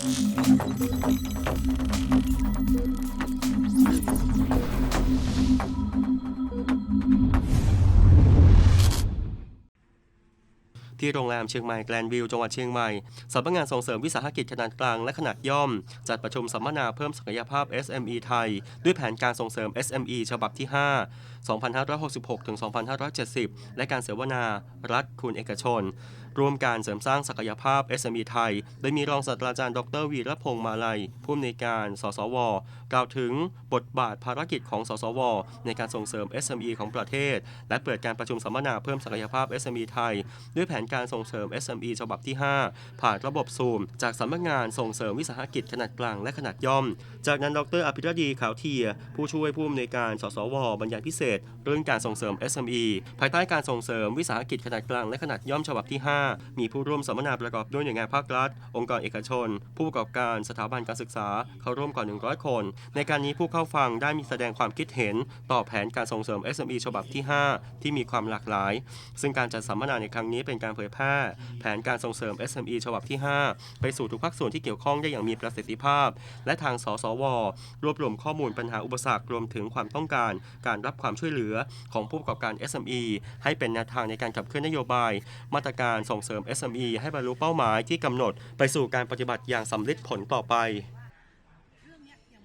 Thank you. ที่โรงแรมเชียงใหม่แกลนวิวจังหวัดเชียงใหม่สำนักงานส่งเสริมวิสาหกิจขนาดกลางและขนาดย่อม จัดประชุมสัมมนาเพิ่มศักยภาพ SME ไทย ด้วยแผนการส่งเสริม SME ฉบับที่ 5 2566ถึง2570 และการเสวนา รัฐคุณเอกชน ร่วมการเสริมสร้างศักยภาพ SME ไทย โดยมีรองศาสตราจารย์ดรวีรพงษ์มาลัย ผู้อำนวยการ สสว กล่าวถึงบทบาทภารกิจของ สสว ในการส่งเสริม SME ของประเทศ และเปิดการประชุมสัมมนาเพิ่มศักยภาพ SME ไทย ด้วยแผนการส่งเสริม SME ฉบับที่ 5 ผ่านระบบซูม จากสำนักงานส่งเสริมวิสาหกิจขนาดกลางและขนาดย่อม จากนั้นดรอภิรดีขาวเทีย ผู้ช่วยผู้อำนวยการสสวบรรยายพิเศษ เรื่องการส่งเสริม SME ภายใต้การส่งเสริมวิสาหกิจขนาดกลางและขนาดย่อมฉบับที่ 5 มีผู้ร่วมสัมมนาประกอบด้วยหน่วยงานภาครัฐ องค์กรเอกชน ผู้ประกอบการสถาบันการศึกษา เข้าร่วมกว่า 100 คน ในการนี้ผู้เข้าฟังได้มีแสดงความคิดเห็น ต่อแผนการส่งเสริม SME ฉบับที่ 5 ที่มีความหลากหลาย ซึ่งการจัดสัมมนาในครั้งนี้เป็นการเผยแพร่แผนการส่งเสริม SME ฉบับที่ 5 ไปสู่ทุกภาคส่วนที่เกี่ยวข้องได้อย่างมีประสิทธิภาพ และทางสสว รวบรวมข้อมูลปัญหาอุปสรรครวมถึงความต้องการ การรับความช่วยเหลือของผู้ประกอบการ SME ให้เป็นแนวทางในการขับเคลื่อนนโยบาย มาตรการส่งเสริม SME ให้บรรลุเป้าหมายที่กำหนด ไปสู่การปฏิบัติอย่างสำเร็จผลต่อไป